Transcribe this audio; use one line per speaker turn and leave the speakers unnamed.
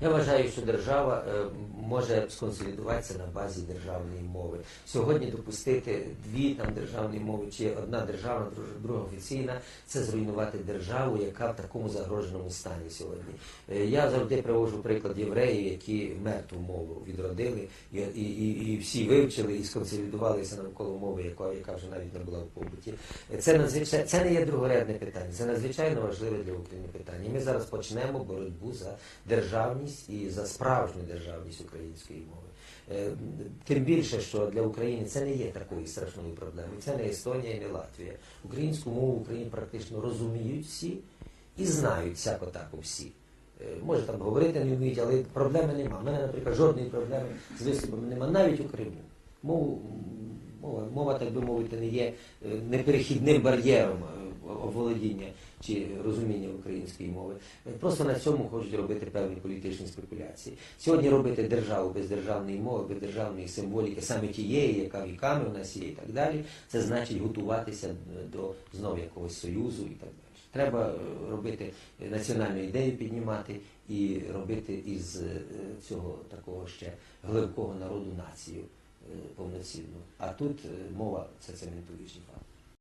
Я вважаю, що держава е, може сконсолідуватися на базі державної мови. Сьогодні допустити дві там державні мови чи одна державна, друга офіційна це зруйнувати державу, яка в такому загроженому стані сьогодні. Е, Я завжди привожу приклад євреїв, які мертву мову відродили і, і, і, всі вивчили і сконсолідувалися навколо мови, яка, яка вже навіть не була в побуті. Це надзвичайно це не є другорядне питання, це надзвичайно важливе для України питання. Ми зараз почнемо боротьбу за державність і за справжню державність української мови. Е, Тим більше, що для України це не є такою страшною проблемою. Це не Естонія не Латвія. Українську мову в Україні практично розуміють всі і знають всяко тако всі. Е, Може там говорити не вміють, але проблеми нема. У мене, наприклад, жодної проблеми з виступом нема, навіть у Криму. Мову, мова, мова, так би мовити, не є е, неперехідним бар'єром оволодіння чи розуміння української мови. Просто на цьому хочуть робити певні політичні спекуляції. Сьогодні робити державу без державної мови, без державної символіки, саме тієї, яка віками у нас є, і так далі, це значить готуватися до знов якогось союзу і так далі. Треба е, робити національну ідею піднімати і робити із е, цього такого ще глибкого народу націю е, повноцінну. А тут мова це цементуючий факт.